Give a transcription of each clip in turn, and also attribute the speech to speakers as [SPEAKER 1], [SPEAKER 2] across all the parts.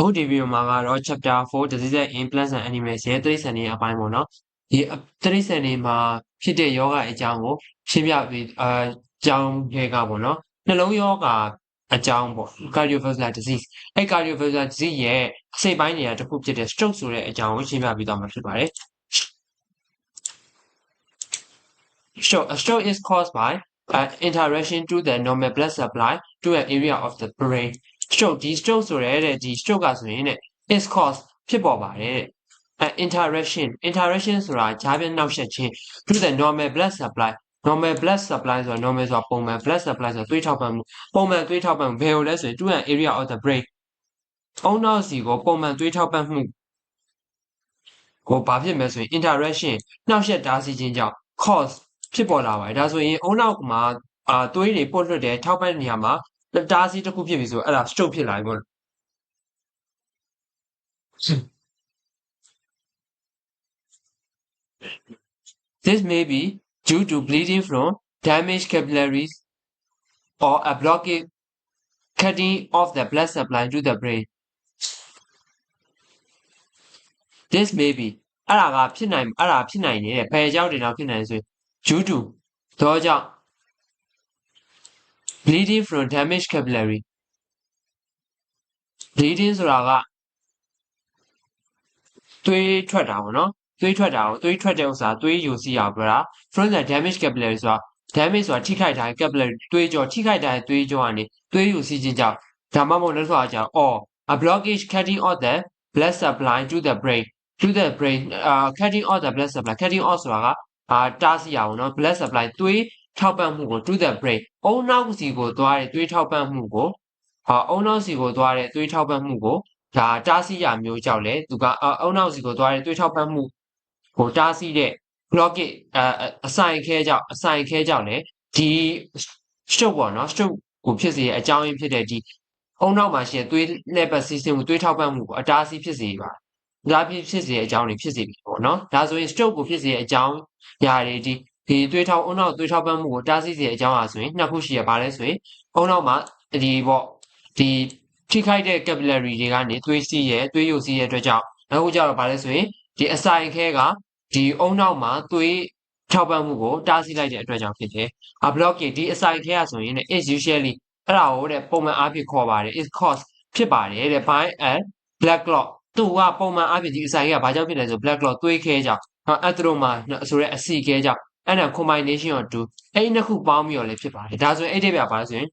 [SPEAKER 1] အခုဒီဗီဒီယိုမှာကတော့ chapter 4 diseases in plants and animals ရဲ့တိရစ္ဆာန်တွေအပိုင်းပေါ့နော်ဒီတိရစ္ဆာန်တွေမှာဖြစ်တဲ့ယောဂအကြောင်းကိုရှင်းပြပြီးအာအကြောင်းတွေကပေါ့နော်နှလုံးယောဂအကြောင်းပေါ့ cardiovascular disease အဲ cardiovascular disease ရဲ့အစိတ်ပိုင်းတွေကတစ်ခုဖြစ်တဲ့ stroke ဆိုတဲ့အကြောင်းကိုရှင်းပြပြီးတော့မှာဖြစ်ပါတယ် stroke a stroke is caused by uh, interaction to the normal blood supply to an area of the brain stroke ဒီ stroke ဆိုရဲတဲ့ဒီ stroke ကဆိုရင်တဲ့ is cause ဖြစ်ပေါ်ပါတယ်တဲ့အဲ interaction interaction ဆိုတာဂျားပြနှောက်ယှက်ခြင်း to the normal blood supply normal blood supply ဆိုတာ normal ဆိုတာပုံမှန် blood supply ဆိုတာသွေးထောက်ပံ့မှုပုံမှန်သွေးထောက်ပံ့မှုဘယ်လိုလဲဆိုရင် to an area of the brain အုံနောက်စီကိုပုံမှန်သွေးထောက်ပံ့မှုကိုဘာဖြစ်မလဲဆိုရင် interaction နှောက်ယှက်တားဆီးခြင်းကြောင့် cause ဖြစ်ပေါ်လာပါတယ်ဒါဆိုရင်အုံနောက်မှာအာသွေးတွေပုတ်လွတ်တယ်ထောက်ပံ့နေရမှာ တားဆီးတစ်ခုဖြစ်ပြီဆိုအဲ့ဒါ stroke ဖြစ်လာပြီပေါ့ This may be due to bleeding from damaged capillaries or a blockage cutting off the blood supply to the brain. This may be အဲ့ဒါကဖြစ်နိုင်အဲ့ဒါဖြစ်နိုင်နေတဲ့ဘယ်ကြောင့်တင်တော့ဖြစ်နိုင်ဆိုရင် due to တော့ကြောင့် bleeding from damaged capillary bleeding ဆိုတာကသွေးထွက်တာပေါ့နော်သွေးထွက်တာကိုသွေးထွက်တဲ့ဥစ္စာသွေးယူစီးအောင်ပြောတာ from the damage capillary ဆိုတာ damage ဆိုတာထိခိုက်တာ capillary သွေးကြောထိခိုက်တာသွေးကြောကနေသွေးယူစီးခြင်းကြောင့်ဒါမှမဟုတ်လည်းဆိုတာကြောင့် or a blockage cutting off the blood supply to the brain to the brain uh cutting off the blood supply cutting off ဆိုတာကအာတားဆီးရအောင်နော် blood supply သွေး ထောက်ပံ့မှုကို to the brain အုံနောက်စီကိုသွားတဲ့သွေးထောက်ပံ့မှုကိုဟာအုံနောက်စီကိုသွားတဲ့သွေးထောက်ပံ့မှုကိုဒါတားဆီးရမျိုးကြောင့်လေသူကအုံနောက်စီကိုသွားတဲ့သွေးထောက်ပံ့မှုကိုတားဆီးတဲ့ blockage အအဆိုင်ခဲကြောင့်အဆိုင်ခဲကြောင့်လေဒီ stroke ပေါ့နော် stroke ကိုဖြစ်စေတဲ့အကြောင်းရင်းဖြစ်တဲ့ဒီအုံနောက်မှာရှိတဲ့သွေးလက်ပတ်စီးဆင်းမှုသွေးထောက်ပံ့မှုကိုအတားဆီးဖြစ်စေပါဒါဖြစ်ဖြစ်စေတဲ့အကြောင်းတွေဖြစ်စေပြီပေါ့နော်ဒါဆိုရင် stroke ကိုဖြစ်စေတဲ့အကြောင်းຢာတွေဒီ ဒီသွေးထောက်အုံနောက်သွေးထောက်ပံ့မှုကိုတားဆီးစေတဲ့အကြောင်းအားဆိုရင်နှစ်ခုရှိရပါလဲဆိုရင်အုံနောက်မှာဒီပေါ့ဒီထိခိုက်တဲ့ capillary တွေကနေသွေးစီးရဲ့သွေးယိုစီးရဲ့အတွက်ကြောင့်နောက်ခုကျတော့ဗာလဲဆိုရင်ဒီအဆိုင်ခဲကဒီအုံနောက်မှာသွေးထောက်ပံ့မှုကိုတားဆီးလိုက်တဲ့အတွက်ကြောင့်ဖြစ်တယ်။ a blockage ဒီအဆိုင်ခဲကဆိုရင် is usually အဲ့ဒါကိုတဲ့ပုံမှန်အားဖြင့်ခေါ်ပါတယ် is cause ဖြစ်ပါတယ်တဲ့ by a black clot သူကပုံမှန်အားဖြင့်ဒီအဆိုင်ခဲကဘာကြောင့်ဖြစ်လဲဆို black clot သွေးခဲကြောင့် atheroma ဆိုတဲ့အဆီခဲကြောင့် and a combination of two အဲ့ဒီနှစ်ခုပေါင်းပြီးတော့လည်းဖြစ်ပါတယ်ဒါဆိုရင်အဲ့ဒီပြပါဆိုရင်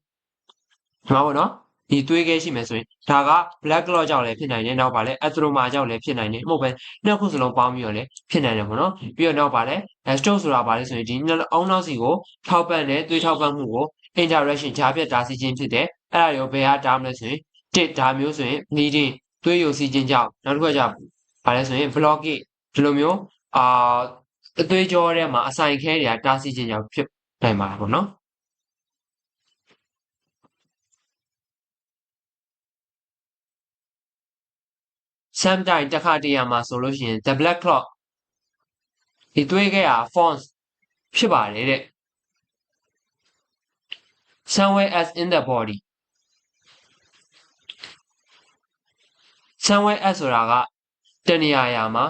[SPEAKER 1] ဒီမှာပေါ့နော်ဒီသွေးခဲရှိမယ်ဆိုရင်ဒါက black clot ကြောင့်လည်းဖြစ်နိုင်တယ်နောက်ပါလဲ atheroma ကြောင့်လည်းဖြစ်နိုင်တယ်မဟုတ်ပဲနှစ်ခုစလုံးပေါင်းပြီးတော့လည်းဖြစ်နိုင်တယ်ပေါ့နော်ပြီးတော့နောက်ပါလဲ stroke ဆိုတာပါလဲဆိုရင်ဒီအောင်းနောက်စီကိုထောက်ပံ့တဲ့သွေးထောက်ပံ့မှုကို interaction ကြားဖြတ်တားဆီးခြင်းဖြစ်တယ်အဲ့ဒါရောဘယ်ဟာတားမလဲဆိုရင်တစ်ဒါမျိုးဆိုရင် bleeding သွေးယိုစီးခြင်းကြောင့်နောက်တစ်ခုကကြပါလဲဆိုရင် blockage ဒီလိုမျိုးအာ အသွေးကြောထဲမှာအဆိုင်ခဲတွေကတားဆီးခြင်းကြောင့်ဖြစ်နိုင်ပါတယ်ပေါ့နော်ဆမ်တိုင်းတစ်ခါတရံမှာဆိုလို့ရှိရင် the black clot ဒီသွေးခဲဟာ forms ဖြစ်ပါတယ်တဲ့ somewhere as in the body somewhere as ဆိုတာကတနေရာရာမှာ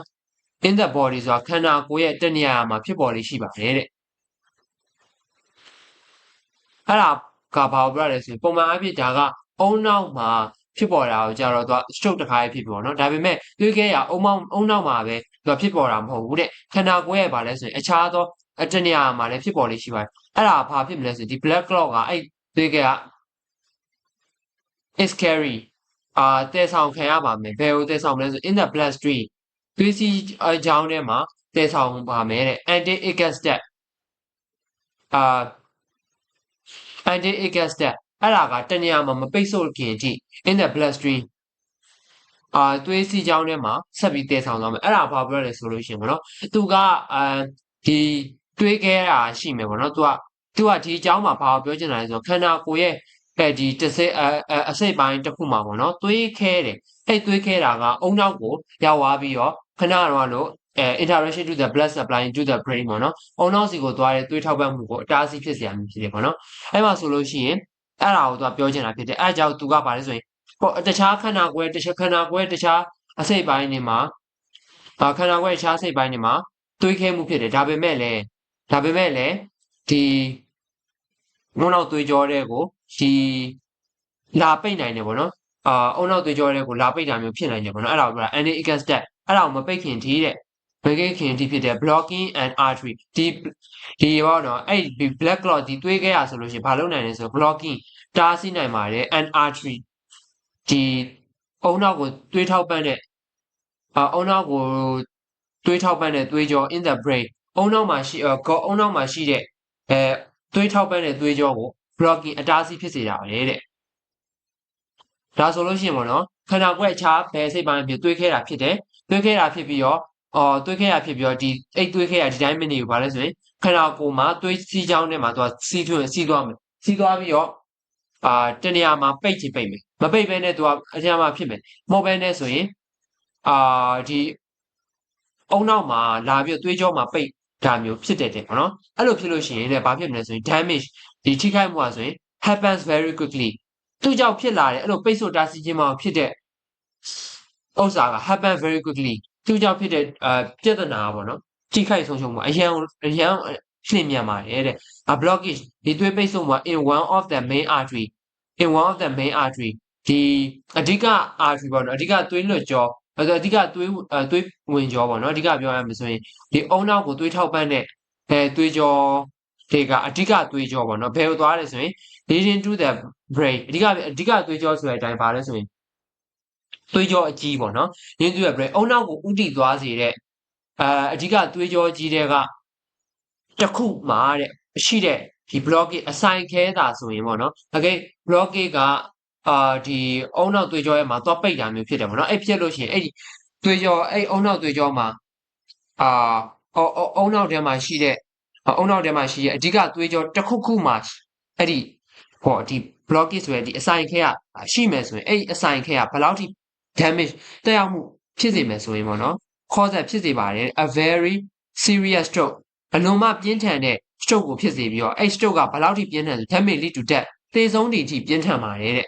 [SPEAKER 1] in the body ဆိုတာခန္ဓာကိုယ်ရဲ့တနေရာရာမှာဖြစ်ပေါ်လေးရှိပါတယ်တဲ့အဲ့ဒါကဘာပြောရလဲဆိုရင်ပုံမှန်အဖြစ်ဒါကအုံနောက်မှာဖြစ်ပေါ်တာကိုကြတော့သူက stroke တစ်ခါဖြစ်ပေါ်နော်ဒါပေမဲ့သွေးခဲရအုံမောင်းအုံနောက်မှာပဲသူကဖြစ်ပေါ်တာမဟုတ်ဘူးတဲ့ခန္ဓာကိုယ်ရဲ့ဘာလဲဆိုရင်အခြားသောအတနေရာမှာလည်းဖြစ်ပေါ်လေးရှိပါတယ်အဲ့ဒါဘာဖြစ်မလဲဆိုရင်ဒီ black clot ကအဲ့သွေးခဲက is carry အာတဲဆောင်ခံရပါမယ်ဘယ်ကိုတဲဆောင်မလဲဆို in the bloodstream သွေးစီးအကြောင်းထဲမှာတဲဆောင်ပါမယ်တဲ့ anti icus step အာ anti icus step အဲ့ဒါကတနေရာမှာမပိတ်ဆို့ခင်အထိ in the bloodstream အာသွေးစီးကြောင်းထဲမှာဆက်ပြီးတည်ဆောင်သွားမယ်အဲ့ဒါဘာပြောလဲဆိုလို့ရှိရင်ဗောနော်သူကအာဒီတွေးခဲ့တာရှိမယ်ဗောနော်သူကသူကဒီအကြောင်းမှာဘာပြောချင်တာလဲဆိုတော့ခန္ဓာကိုယ်ရဲ့အဲဒီတစ်စိအအစိတ်ပိုင်းတစ်ခုမှာဗောနော်သွေးခဲတယ်အဲ့သွေးခဲတာကအုံနောက်ကိုရောက်သွားပြီးတော့ ခဏတော့လို့အဲ interaction to the blood supply to the brain ပေါ့နော်။အုံနောက်စီကိုသွားတဲ့သွေးထောက်ပံ့မှုကိုအတားအဆီးဖြစ်စေရမည်ဖြစ်တယ်ပေါ့နော်။အဲ့မှာဆိုလို့ရှိရင်အဲ့ဒါကိုသူကပြောချင်တာဖြစ်တယ်။အဲ့ကြောင့်သူကဘာလဲဆိုရင်ပေါ့တခြားခန္ဓာကိုယ်တခြားခန္ဓာကိုယ်တခြားအစိတ်ပိုင်းတွေမှာအာခန္ဓာကိုယ်တခြားအစိတ်ပိုင်းတွေမှာတွေးခဲမှုဖြစ်တယ်ဒါပေမဲ့လည်းဒါပေမဲ့လည်းဒီငုံနောက်သွေးကြောတဲ့ကိုဒီလာပိတ်နိုင်တယ်ပေါ့နော်အာအုံနောက်သွေးကြောတဲ့ကိုလာပိတ်တာမျိုးဖြစ်နိုင်တယ်ပေါ့နော်အဲ့ဒါကိုပြောတာ anti against that အဲ့ဒါကိုမပိတ်ခင်ဒီတဲ့မပိတ်ခင်ဒီဖြစ်တဲ့ blocking and artery ဒီဒီပေါ့နော်အဲ့ဒီ black clot ဒီသွေးခဲရဆိုလို့ရှိရင်ဘာလုပ်နိုင်လဲဆိုတော့ blocking တားဆီးနိုင်ပါတယ် and artery ဒီအုံနောက်ကိုသွေးထောက်ပံ့တဲ့အုံနောက်ကိုသွေးထောက်ပံ့တဲ့သွေးကြော in the brain အုံနောက်မှာရှိကောအုံနောက်မှာရှိတဲ့အဲသွေးထောက်ပံ့တဲ့သွေးကြောကို blocking အတားဆီးဖြစ်စေတာပဲတဲ့ဒါဆိုလို့ရှိရင်ပေါ့နော်ခန္ဓာကိုယ်အခြားဘယ်စိတ်ပိုင်းဖြစ်သွေးခဲတာဖြစ်တယ် သွေးခဲတာဖြစ်ပြီးတော့အော်သွေးခဲတာဖြစ်ပြီးတော့ဒီအိတ်သွေးခဲတာဒီတိုင်းမနေဘူးဗါလဲဆိုရင်ခန္ဓာကိုယ်မှာသွေးစီးကြောင်းထဲမှာသူကစီးထွန်းစီးသွားမယ်စီးသွားပြီးတော့အာတနေရာမှာပိတ်ချင်ပိတ်မယ်မပိတ်ဘဲနဲ့သူကအကျမ်းမှာဖြစ်မယ်မဟုတ်ဘဲနဲ့ဆိုရင်အာဒီအုံနောက်မှာလာပြီးသွေးကြောမှာပိတ်ဒါမျိုးဖြစ်တဲ့တဲ့ပေါ့နော်အဲ့လိုဖြစ်လို့ရှိရင်လည်းဘာဖြစ်မလဲဆိုရင် damage ဒီထိခိုက်မှုอ่ะဆိုရင် happens very quickly သူ့ကြောင့်ဖြစ်လာတဲ့အဲ့လိုပိတ်ဆို့တားဆီးခြင်းမှာဖြစ်တဲ့ ဥစ္စာက happen very quickly သူ့ကြောင့်ဖြစ်တဲ့အာပြဿနာပေါ့နော်ထိခိုက်ဆုံးရှုံးမှုအရန်အရန်ရှင်းမြန်ပါတယ်တဲ့ a blockage ဒီသွေးပိတ်ဆို့မှု in one of the main artery in one of the main artery ဒီအဓိက artery ပေါ့နော်အဓိကသွေးလွှတ်ကြောအဓိကသွေးသွေးဝင်ကြောပေါ့နော်အဓိကပြောရမယ်ဆိုရင်ဒီအုံနောက်ကိုသွေးထောက်ပံ့တဲ့အဲသွေးကြောတွေကအဓိကသွေးကြောပေါ့နော်ဘယ်လိုသွားလဲဆိုရင် leading to the brain အဓိကအဓိကသွေးကြောဆိုတဲ့အတိုင်းပါလဲဆိုရင် သွေးကြောအကြီးပေါ့နော် leading to the brain အုံနောက်ကိုဥတီသွားစေတဲ့အာအဓိကသွေးကြောကြီးတွေကတစ်ခုမှာတဲ့ရှိတဲ့ဒီ blockage အဆိုင်ခဲတာဆိုရင်ပေါ့နော် okay blockage ကအာဒီအုံနောက်သွေးကြောရဲ့မှာသွားပိတ်တာမျိုးဖြစ်တယ်ပေါ့နော်အဲ့ဖြစ်လို့ရှိရင်အဲ့ဒီသွေးကြောအဲ့အုံနောက်သွေးကြောမှာအာအုံနောက်ထဲမှာရှိတဲ့အုံနောက်ထဲမှာရှိရဲ့အဓိကသွေးကြောတစ်ခုခုမှာအဲ့ဒီဟောဒီ blockage ဆိုရယ်ဒီအဆိုင်ခဲကရှိမယ်ဆိုရင်အဲ့ဒီအဆိုင်ခဲကဘယ်လောက်ထိ damage တက်ရောက်မှုဖြစ်စေမယ်ဆိုရင်ပေါ့နော် cause ဖြစ်စေပါတယ် a very serious stroke အလွန်မှပြင်းထန်တဲ့ stroke ကိုဖြစ်စေပြီးတော့အဲ့ stroke ကဘယ်လောက်ထိပြင်းထန်လဲ damage lead to death သေဆုံးတဲ့အထိပြင်းထန်ပါတယ်တဲ့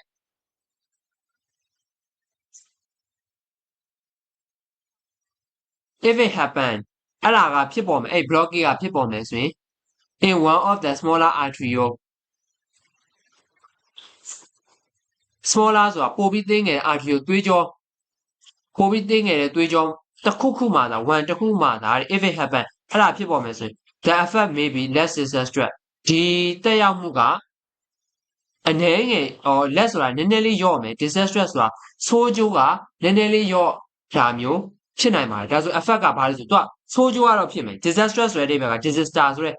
[SPEAKER 1] if it happen အဲ့ဒါကဖြစ်ပေါ်မယ်အဲ့ blockage ကဖြစ်ပေါ်မယ်ဆိုရင် in one of the smaller arteriole smaller ဆိုတာပိုပြီးသေးငယ် arteriole သွေးကြောပိုပြီးသေးငယ်တဲ့သွေးကြောတစ်ခုခုမှသာ one တစ်ခုမှသာ if it happen အဲ့ဒါဖြစ်ပေါ်မယ်ဆိုရင် the effect may be less disastrous ဒီတက်ရောက်မှုကအနည်းငယ်ဟော less ဆိုတာနည်းနည်းလေးယော့မယ် disastrous ဆိုတာဆိုးကျိုးကနည်းနည်းလေးယော့တာမျိုးဖြစ်နိုင်ပါတယ်ဒါဆို effect ကဘာလဲဆိုတော့ဆိုးကျိုးကတော့ဖြစ်မယ် disastrous ဆိုတဲ့အိဗယ်က disaster ဆိုတဲ့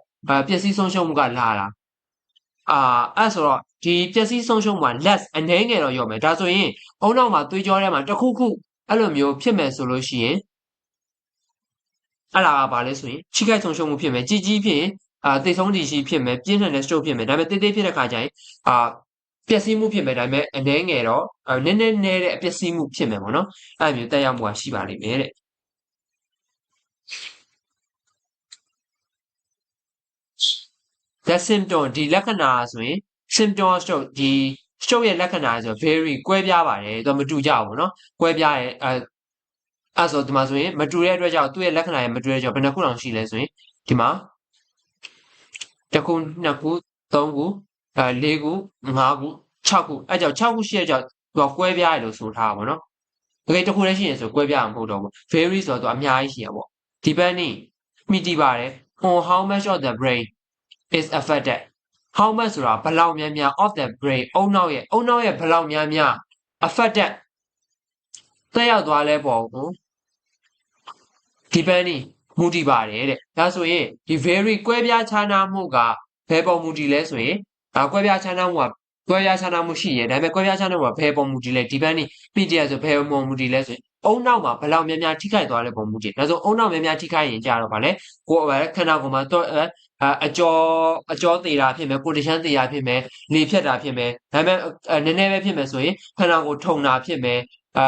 [SPEAKER 1] ပျက်စီးဆုံးရှုံးမှုကလာတာအာအဲ့ဆိုတော့ ဒီပျက်စီးဆုံးရှုံးမှုက less အနည်းငယ်တော့ရော့မယ်ဒါဆိုရင်အုံနောက်မှာသွေးကြောထဲမှာတစ်ခုခုအဲ့လိုမျိုးဖြစ်မယ်ဆိုလို့ရှိရင်အဲ့ဒါကဘာလဲဆိုရင်ချိခိုက်ဆုံးရှုံးမှုဖြစ်မယ်ကြီးကြီးဖြစ်ရင်အာတိတ်ဆုံးတီရှိဖြစ်မယ်ပြင်းထန်တဲ့ stroke ဖြစ်မယ်ဒါပေမဲ့တိတ်တိတ်ဖြစ်တဲ့ခါကျရင်အာပျက်စီးမှုဖြစ်မယ်ဒါပေမဲ့အနည်းငယ်တော့နည်းနည်းနည်းတဲ့အပျက်စီးမှုဖြစ်မယ်ပေါ့နော်အဲ့လိုမျိုးတက်ရောက်မှုရှိပါလိမ့်မယ်တဲ့ the symptom ဒီလက္ခဏာဆိုရင် symptom stroke ဒီ stroke ရဲ့လက္ခဏာဆို very ကွဲပြားပါတယ်သူမတူကြဘူးเนาะကွဲပြားရဲ့အဲအဲ့ဆိုဒီမှာဆိုရင်မတူတဲ့အတွက်ကြောင့်သူ့ရဲ့လက္ခဏာရဲ့မတူတဲ့ကြောင့်ဘယ်နှခုတောင်ရှိလဲဆိုရင်ဒီမှာတစ်ခုနှစ်ခုသုံးခုအဲ၄ခု၅ခု၆ခုအဲကြောင့်၆ခုရှိတဲ့ကြောင့်သူကကွဲပြားရလို့ဆိုထားပါဘောနော်တကယ်တစ်ခုလည်းရှိရင်ဆိုကွဲပြားမှာမဟုတ်တော့ဘူး vary ဆိုတော့သူအများကြီးရှိရပေါ့ depending မိတိပါတယ် on how much of the brain is affected how much ဆိုတာဘလောက်များများ of the brain အုံနောက်ရဲ့အုံနောက်ရဲ့ဘလောက်များများ affected တက်ရောက်သွားလဲပေါ့ကို depending မူတည်ပါတယ်တဲ့ဒါဆိုရင်ဒီ very ကွဲပြားခြားနားမှုကဘယ်ပုံမူတည်လဲဆိုရင်ဒါကွဲပြားခြားနားမှုကကွဲပြားခြားနားမှုရှိရဲ့ဒါပေမဲ့ကွဲပြားခြားနားမှုကဘယ်ပုံမူတည်လဲ depending PDF ဆိုဘယ်ပုံမူတည်လဲဆိုရင် အုံနောက်မှာဘလောက်များများထိခိုက်သွားလဲပုံမူတည်ဒါဆိုအုံနောက်များများထိခိုက်ရင်ကြာတော့ဗာလဲကိုယ်ခန္ဓာကိုယ်မှာတော့အကျော်အကျော်သေးတာဖြစ်မယ်ကိုတချမ်းသေးတာဖြစ်မယ်လေဖြတ်တာဖြစ်မယ်ဒါပေမဲ့နည်းနည်းပဲဖြစ်မယ်ဆိုရင်ခန္ဓာကိုယ်ထုံတာဖြစ်မယ်အဲ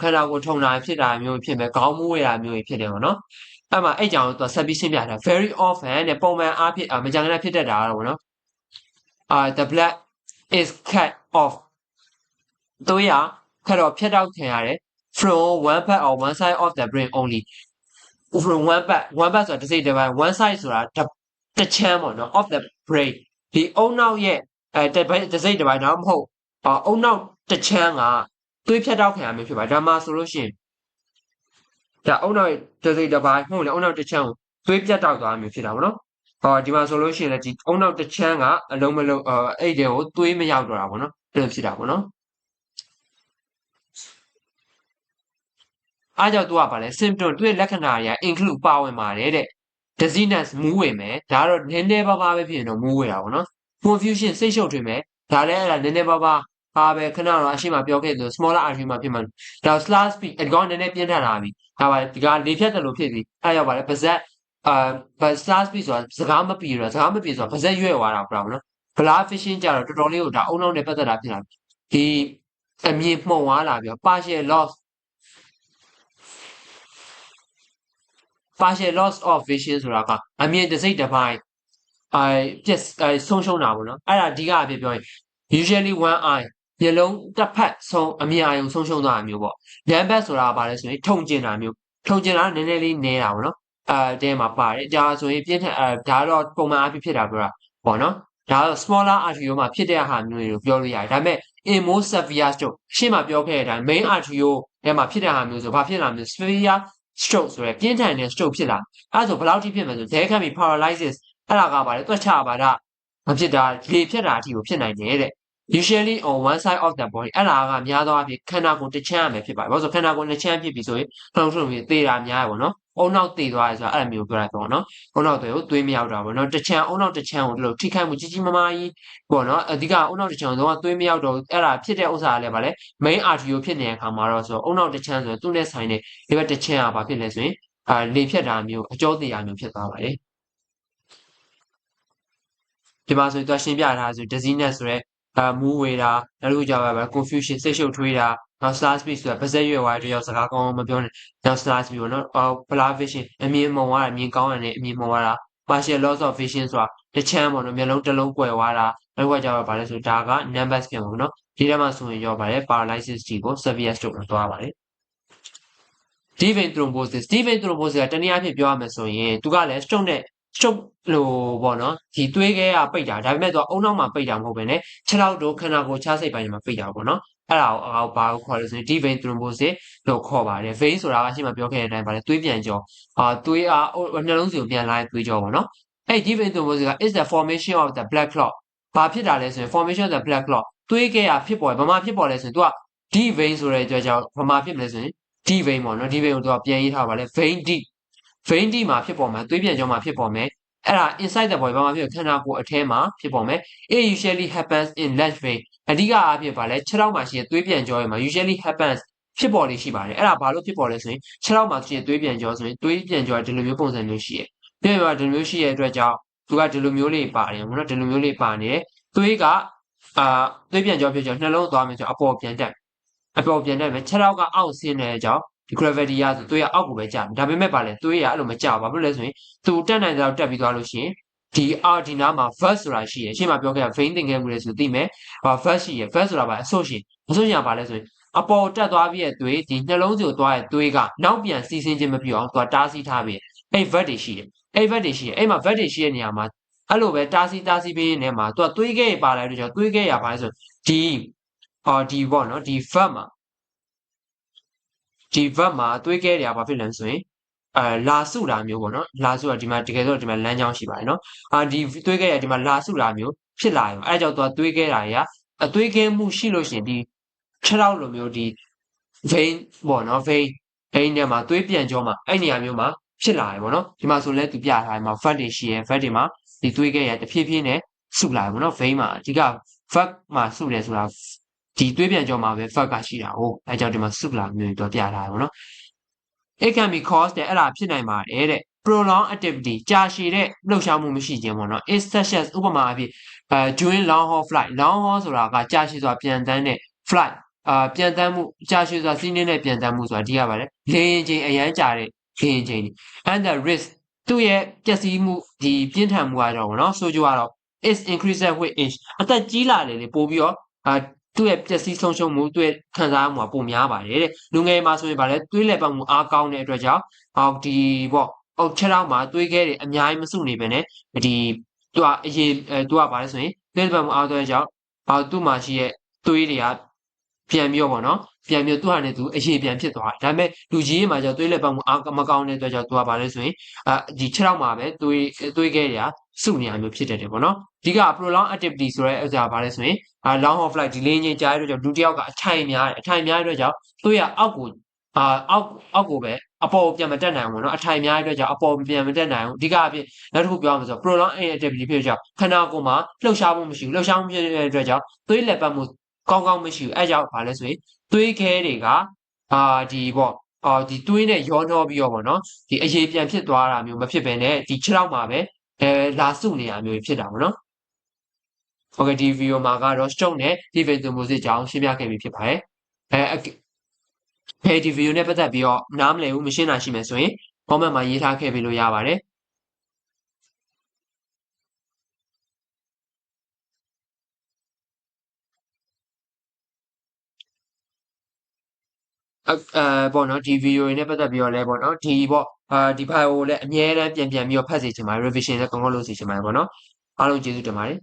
[SPEAKER 1] ခန္ဓာကိုယ်ထုံတာဖြစ်တာမျိုးဖြစ်မယ်ခေါင်းမူးရတာမျိုးဖြစ်တယ်ပေါ့နော်အဲ့မှာအဲ့ကြောင့်သူဆက်ပြီးရှင်းပြတာ very often နဲ့ပုံမှန်အားဖြင့်မကြမ်းကဖြစ်တတ်တာတော့ဗောနော်အာ the blood is cut off သွေးရခက်တော့ဖြတ်တောက်ခံရတယ် from one part or one side of the brain only from one part one part ဆိုတာတစ်စိတ်တစ်ပိုင်း one side ဆိုတာတစ်ချမ်းပေါ့နော် of the brain ဒီအုံနောက်ရဲ့အဲတစ်ပိုင်းတစ်စိတ်တစ်ပိုင်းတော့မဟုတ်အုံနောက်တစ်ချမ်းကသွေးဖြတ်တောက်ခံရမျိုးဖြစ်ပါဒါမှဆိုလို့ရှိရင်ဒါအုံနောက်တစ်စိတ်တစ်ပိုင်းမဟုတ်လေအုံနောက်တစ်ချမ်းကိုသွေးပြတ်တောက်သွားမျိုးဖြစ်တာပေါ့နော်ဟောဒီမှာဆိုလို့ရှိရင်လည်းဒီအုံနောက်တစ်ချမ်းကအလုံးမလုံးအဲ့ဒီကိုသွေးမရောက်တော့တာပေါ့နော်အဲ့လိုဖြစ်တာပေါ့နော် အားကြောင့်သူကပါလဲ symptom သူ့ရဲ့လက္ခဏာတွေက include ပါဝင်ပါတယ်တဲ့ dizziness မူးဝေမယ်ဒါကတော့နည်းနည်းပါးပါးပဲဖြစ်ရင်တော့မူးဝေတာပေါ့နော် confusion စိတ်ရှုပ်ထွေးမယ်ဒါလည်းအဲ့ဒါနည်းနည်းပါးပါးပါပဲခဏတော့အရှိမပြောခဲ့သလို smaller artery မှာဖြစ်မှာဒါ slash speed အကောင်နည်းနည်းပြင်းထန်လာပြီဒါပါဒီကလေဖြတ်တယ်လို့ဖြစ်ပြီအဲ့ရောက်ပါလဲပါဇက်အာဘာ slash speed ဆိုတာစကားမပြေတော့စကားမပြေဆိုတာပါဇက်ရွဲ့သွားတာပေါ့နော် blood fishing ကြတော့တော်တော်လေးကိုဒါအုံနောက်နဲ့ပတ်သက်တာဖြစ်လာဒီအမြင်မှုံသွားလာပြီး partial loss partial loss of vision ဆိုတာကအမြင်တစ်စိတ်တစ်ပိုင်းအဲပြက်အဲဆုံးရှုံးတာပေါ့နော်အဲ့ဒါအဓိကအဖြစ်ပြောရင် usually one eye မျက်လုံးတစ်ဖက်ဆုံးအမြင်အာရုံဆုံးရှုံးသွားတာမျိုးပေါ့လမ်းဘက်ဆိုတာကဘာလဲဆိုရင်ထုံကျင်တာမျိုးထုံကျင်တာနည်းနည်းလေးနဲတာပေါ့နော်အဲတဲမှာပါတယ်ဒါဆိုရင်ပြင်းထန်အဲဒါတော့ပုံမှန်အဖြစ်ဖြစ်တာပြောတာပေါ့နော်ဒါတော့ smaller artery မှာဖြစ်တဲ့ဟာမျိုးတွေကိုပြောလို့ရတယ်ဒါပေမဲ့ in more severe stroke ရှေ့မှာပြောခဲ့တဲ့အတိုင်း main artery ထဲမှာဖြစ်တဲ့ဟာမျိုးဆိုဘာဖြစ်လာမလဲ severe stroke ဆိုရယ်ပြင်းထန်တဲ့ stroke ဖြစ်လာအဲဒါဆိုဘယ်လောက်ထိဖြစ်မလဲဆို there can be paralysis အဲ့ဒါကပါလေတွက်ချပါတာမဖြစ်တာလေဖြတ်တာအထိကိုဖြစ်နိုင်တယ်တဲ့ usually on one side of the body အဲ့ဒါကများသောအားဖြင့်ခန္ဓာကိုယ်တစ်ချမ်းရမယ်ဖြစ်ပါတယ်ဘာလို့ဆိုခန္ဓာကိုယ်တစ်ချမ်းဖြစ်ပြီဆိုရင်ထုံထုံပြီးသေတာများရပါတော့အုံနောက်သေသွားရဆိုတာအဲ့လိုမျိုးပြောတာပေါ့နော်အုံနောက်တွေကိုသွေးမရောက်တာပေါ့နော်တစ်ချမ်းအုံနောက်တစ်ချမ်းကိုဒီလိုထိခိုက်မှုကြီးကြီးမားမားကြီးပေါ့နော်အဓိကအုံနောက်တစ်ချမ်းတော့သွေးမရောက်တော့အဲ့ဒါဖြစ်တဲ့ဥစ္စာကလည်းဗာလဲ main artery ဖြစ်နေတဲ့အခါမှာတော့ဆိုအုံနောက်တစ်ချမ်းဆိုရင်သူ့နဲ့ဆိုင်တဲ့ဒီဘက်တစ်ချမ်းကဘာဖြစ်လဲဆိုရင်အာလေဖြတ်တာမျိုးအကျောသေးတာမျိုးဖြစ်သွားပါတယ်ဒီမှာဆိုရင်သူရှင်းပြထားဆို dizziness ဆိုရဲ အာမူးဝေတာနောက်တစ်ခုကြောက်ပါပဲ confusion စိတ်ရှုပ်ထွေးတာနောက် slash speed ဆိုတာပါဇက်ရွယ်သွားတဲ့ရောက်စကားကောင်းမပြောနဲ့နောက် slash speed ပေါ့နော်အော် blur vision အမြင်မုံသွားတာအမြင်ကောင်းရတယ်အမြင်မုံသွားတာ partial loss of vision ဆိုတာတစ်ချမ်းပေါ့နော်မျက်လုံးတစ်လုံးကွယ်သွားတာနောက်တစ်ခုကြောက်ပါလဲဆိုဒါက numbers ပြန်ပေါ့နော်ဒီထဲမှာဆိုရင်ရောပါတယ် paralysis ကြီးကို severe stroke မှာသွားပါတယ် deep vein thrombosis deep vein thrombosis ကတနည်းအားဖြင့်ပြောရမယ်ဆိုရင်သူကလည်း stroke နဲ့ stroke လို့ပေါ့နော်ဒီသွေးခဲကပိတ်တာဒါပေမဲ့သူကအုံနောက်မှာပိတ်တာမဟုတ်ဘဲနဲ့ခြေထောက်တို့ခန္ဓာကိုယ်ခြားစိတ်ပိုင်းမှာပိတ်တာပေါ့နော်အဲ့ဒါကိုအောက်ဘာကိုခေါ်လို့ဆိုရင် deep vein thrombosis လို့ခေါ်ပါတယ် vein ဆိုတာကရှင်းမပြောခဲ့တဲ့အတိုင်းပါလေသွေးပြန်ကြောအာသွေးအားနှလုံးစီကိုပြန်လာတဲ့သွေးကြောပေါ့နော်အဲ့ deep vein thrombosis က is the formation of the blood clot ဘာဖြစ်တာလဲဆိုရင် formation of the blood clot သွေးခဲကဖြစ်ပေါ်တယ်ဘာမှဖြစ်ပေါ်လဲဆိုရင်သူက deep vein ဆိုတဲ့ကြောကြောဘာမှဖြစ်မလဲဆိုရင် D vein ပေါ့နော် D vein ကိုသူကပြန်ရေးထားပါလေ vein D vein D မှာဖြစ်ပေါ်မယ်သွေးပြန်ကြောမှာဖြစ်ပေါ်မယ်အဲ့ဒါ inside the body ဘာမှဖြစ်ခန္ဓာကိုယ်အထဲမှာဖြစ်ပေါ်မယ် it usually happens in left vein အဓိကအားဖြင့်ဗာလဲခြေထောက်မှာရှိတဲ့သွေးပြန်ကြောရဲ့မှာ usually happens ဖြစ်ပေါ်လေးရှိပါတယ်အဲ့ဒါဘာလို့ဖြစ်ပေါ်လဲဆိုရင်ခြေထောက်မှာရှိတဲ့သွေးပြန်ကြောဆိုရင်သွေးပြန်ကြောဒီလိုမျိုးပုံစံမျိုးရှိတယ်ပြီးတော့ဒီလိုမျိုးရှိတဲ့အတွက်ကြောင့်သူကဒီလိုမျိုးလေးပါတယ်ဘောနော်ဒီလိုမျိုးလေးပါနေတယ်သွေးကအာသွေးပြန်ကြောဖြစ်ကြောနှလုံးသွားမယ်ဆိုအပေါ်ပြန်တက်အပေါ်ပြန်တက်မယ်ခြေထောက်ကအောက်ဆင်းတဲ့အကြောင်း ဒီ gravity ကဆိုသွေးကအောက်ကိုပဲကျဒါပေမဲ့ပါလေသွေးကအဲ့လိုမကျဘာဖြစ်လဲဆိုရင်သူတက်နိုင်တဲ့လောက်တက်ပြီးသွားလို့ရှိရင်ဒီအာဒီနာမှာ verse ဆိုတာရှိရရှေ့မှာပြောခဲ့တာ vein သင်ခဲ့မှုလေဆိုသိမယ်ဟာ verse ရှိရ verse ဆိုတာပါအဆုတ်ရှင်အဆုတ်ရှင်ကပါလဲဆိုရင်အပေါ်တက်သွားပြီးရဲ့သွေးဒီနှလုံးစီကိုသွားရဲ့သွေးကနောက်ပြန်စီးဆင်းခြင်းမပြုအောင်သူကတားဆီးထားပြီးအဲ့ verse တွေရှိတယ်အဲ့ verse တွေရှိတယ်အဲ့မှာ verse တွေရှိတဲ့နေရာမှာအဲ့လိုပဲတားဆီးတားဆီးပေးနေမှာသူကသွေးခဲပါလာတဲ့ကြောင့်သွေးခဲရပါလဲဆိုဒီအော်ဒီပေါ့နော်ဒီ verse မှာ ဒီဘက်မှာသွေးခဲတွေကဘာဖြစ်လဲဆိုရင်အဲလာစုတာမျိုးပေါ့နော်လာစုတာဒီမှာတကယ်ဆိုဒီမှာလမ်းကြောင်းရှိပါတယ်နော်အာဒီသွေးခဲရဒီမှာလာစုတာမျိုးဖြစ်လာရောအဲကြောင့်သူကသွေးခဲတာတွေကအသွေးခဲမှုရှိလို့ရှိရင်ဒီခြေထောက်လိုမျိုးဒီ vein ပေါ့နော် vein vein ထဲမှာသွေးပြန်ကြောမှာအဲ့နေရာမျိုးမှာဖြစ်လာရပေါ့နော်ဒီမှာဆိုလဲသူပြထားတယ်မှာ fat တွေရှိရယ် fat တွေမှာဒီသွေးခဲရတဖြည်းဖြည်းနဲ့စုလာရပေါ့နော် vein မှာအဓိက fat မှာစုတယ်ဆိုတာ ဒီသွေးပြန်ကြောမှာပဲ fat ကရှိတာဟုတ်အဲကြောင့်ဒီမှာစုလာမျိုးတော့ပြထားတယ်ပေါ့နော် it can be caused တဲ့အဲ့ဒါဖြစ်နိုင်ပါတယ်တဲ့ prolonged activity ကြာရှည်တဲ့လှုပ်ရှားမှုမရှိခြင်းပေါ့နော် is such as ဥပမာအဖြစ်အဲ during long haul flight long haul ဆိုတာကကြာရှည်စွာပြန်တန်းတဲ့ flight အာပြန်တန်းမှုကြာရှည်စွာစီးနေတဲ့ပြန်တန်းမှုဆိုတာဒီရပါတယ်လေယာဉ်ချိန်အရန်ကြာတဲ့လေယာဉ်ချိန် and the risk သူ့ရဲ့ပျက်စီးမှုဒီပြင်းထန်မှုကတော့ဗောနော်ဆိုကြတော့ is increased with age အသက်ကြီးလာတယ်လေပို့ပြီးတော့အာ သူ့ရဲ့ပျက်စီးဆုံးရှုံးမှုသူ့ရဲ့ခံစားမှုကပုံများပါတယ်တဲ့လူငယ်မှာဆိုရင်ဗာလဲသွေးလက်ပတ်မှုအားကောင်းတဲ့အတွက်ကြောင့်ဟောဒီပေါ့အုတ်ချက်တော့မှာသွေးခဲတွေအများကြီးမစုနေပဲနဲ့ဒီသူကအရေးအဲသူကဗာလဲဆိုရင်သွေးလက်ပတ်မှုအားတဲ့ကြောင့်ဟောသူ့မှာရှိရဲ့သွေးတွေကပြန်ပြီးတော့ပေါ့နော် ပြန်ပြီးသူ့ဟာနဲ့သူအရေးပြန်ဖြစ်သွားတယ်ဒါပေမဲ့လူကြီးမှာကျသွေးလက်ပတ်မှုအားမကောင်းတဲ့အတွက်ကြောင့်သူကဗာလဲဆိုရင်အဲဒီချက်တော့မှာပဲသွေးသွေးခဲတွေကစုနေရမျိုးဖြစ်တတ်တယ်ပေါ့နော်အဓိက prolong activity ဆိုတဲ့ဥစ္စာဗာလဲဆိုရင် long haul flight ဒီလေးငင်းကြားရတဲ့အတွက်ကြောင့်လူတစ်ယောက်ကအထိုင်များတယ်အထိုင်များတဲ့အတွက်ကြောင့်သွေးကအောက်ကိုအာအောက်အောက်ကိုပဲအပေါ်ပြန်မတက်နိုင်ဘူးเนาะအထိုင်များတဲ့အတွက်ကြောင့်အပေါ်ပြန်မတက်နိုင်ဘူးအဓိကအဖြစ်နောက်တစ်ခုပြောရမှာဆို prolong activity ဖြစ်ကြောင့်ခန္ဓာကိုယ်မှာလှုပ်ရှားမှုမရှိဘူးလှုပ်ရှားမှုဖြစ်တဲ့အတွက်ကြောင့်သွေးလက်ပတ်မှုကောင်းကောင်းမရှိဘူးအဲကြောင့်ဗာလဲဆိုရင် သွေးခဲတွေကအာဒီပေါ့အော်ဒီသွေးနဲ့ရောနှောပြီးတော့ပေါ့နော်ဒီအရေးပြန်ဖြစ်သွားတာမျိုးမဖြစ်ဘဲနဲ့ဒီခြေထောက်မှာပဲအဲလာစုနေရမျိုးဖြစ်တာပေါ့နော်โอเคဒီဗီဒီယိုမှာကတော့ stroke နဲ့ defensive thrombosis ကြောင်းရှင်းပြခဲ့ပြီးဖြစ်ပါတယ်အဲအဲဒီဗီဒီယိုနဲ့ပတ်သက်ပြီးတော့နားမလည်ဘူးမရှင်းတာရှိမယ်ဆိုရင် comment မှာရေးထားခဲ့ပြီးလို့ရပါတယ် အဲပေါ့နော်ဒီဗီဒီယိုတွေနဲ့ပတ်သက်ပြီးတော့လည်းပေါ့နော်ဒီပေါ့အာဒီ file ကိုလည်းအမြဲတမ်းပြန်ပြန်ပြီးတော့ဖတ်စီချင်ပါတယ် revision လည်းကောင်းကောင်းလုပ်စီချင်ပါတယ်ပေါ့နော်အားလုံးကျေးဇူးတင်ပါတယ်